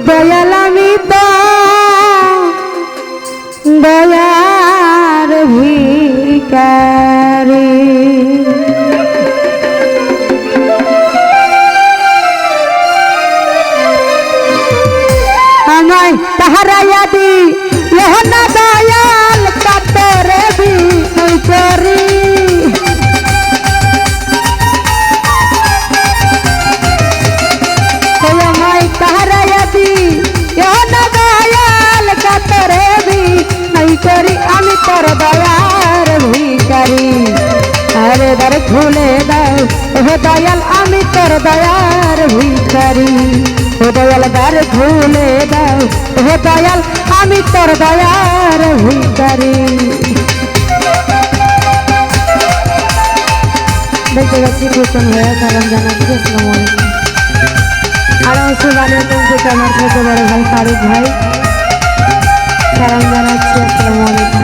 দয়াল আমি তো দয়ার ভিকারি। আমায় তাহারাইয়া দি লহনা দয়াল করি আমি তোর দয়ার ভিকারি আরে দার খুলে দাও, ও দয়াল, আমি তোর দয়ার ভিকারি ও দয়াল দ্বার খুলে দাও, ও দয়াল, আমি তোর দয়ার ভিকারি দেখতে পাচ্ছি ভূষণ হয়ে সালাম জানাচ্ছি, আসসালামু আলাইকুম। আর বানিয়ে থেকে আমার ছোট বড় ভাই ফারুক ভাই। সালাম জানাচ্ছি আসসালামু আলাইকুম।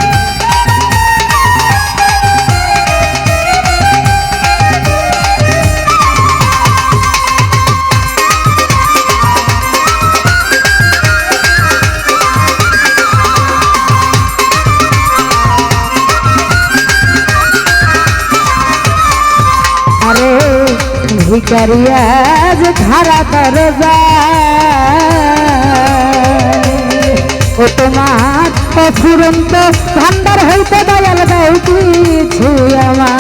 ভিকারিয়া যে ধারা করে ও তোমার অফুরন্ত ভান্ডার হইতে দয়াল দাও কিছু আমার।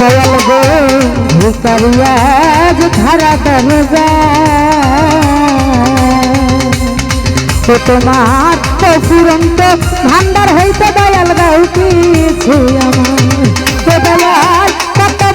দয়াল গো ভিকারিয়া যে ধারা করে তোমার অফুরন্ত ভান্ডার হইতে দয়াল দাও কিছু আমার।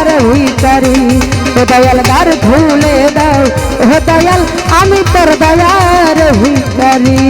দয়ার ভিকারি ও দয়াল দ্বার খুলে দাও ও দয়াল আমি তোর দয়ার ভিকারি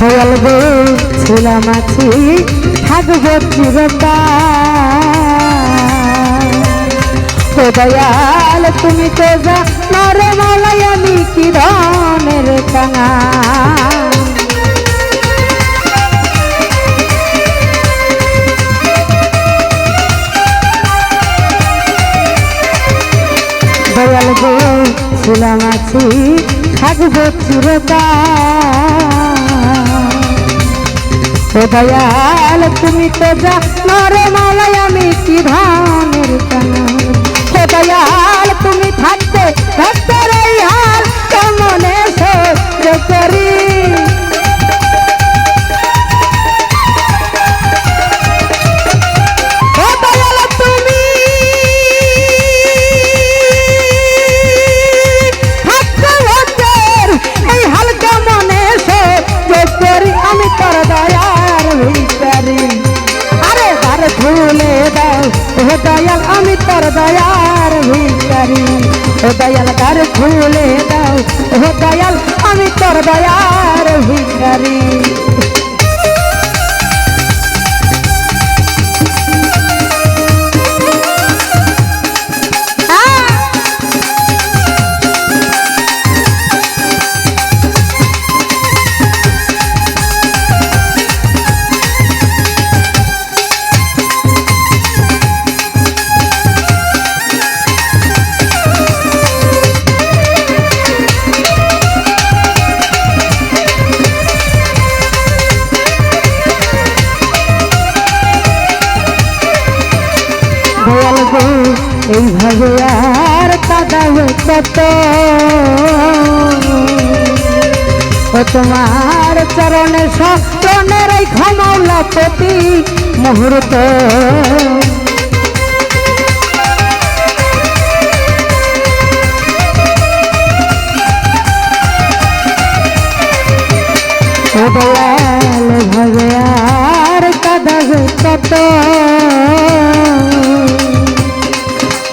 দয়াল গো ছিলাম আছি থাকব চিরতা ও দয়াল, তুমি তো যা নরে মালাই আমি কি ধনের কাঙা। দয়াল গো ছিলাম আছি থাকব চিরতা ও দয়াল, তুমি তো যা নরে মালাই, আমি কি ধানের কান ও দয়াল, তুমি থাকতে থাকতে রে দয়াল কার খুলে দাও। ও দয়াল আমি তোর দয়ার ভিকারি কাদাবে কত? তোমার চরণে চরণের এই ক্ষমাউলা প্রতি মুহূর্ত। দয়াল ভবে আর কাদাবে কত?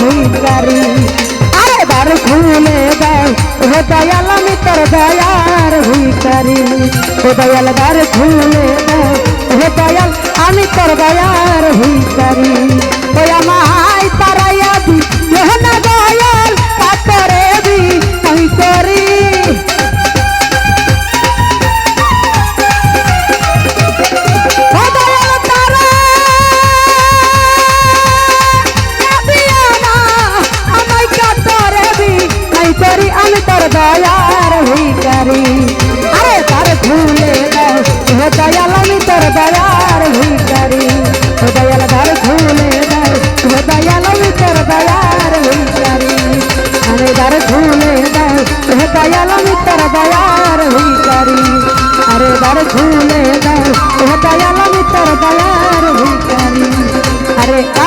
ভিকারি আরে বার খুলে দাও ও দয়াল আমি তোর দয়ার ভিকারি ও দয়াল বার খুলে দাও ও দয়াল আমি তোর দয়ার ভিকারি ওই আমায়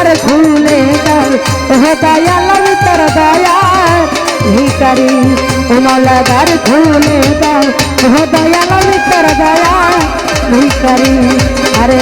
আরে আর খুলে দাও ও দয়াল আমি তোর দয়ার ভিকারি ও মৌলা দ্বার খুলে দাও ও দয়াল আমি তোর দয়ার ভিকারি আরে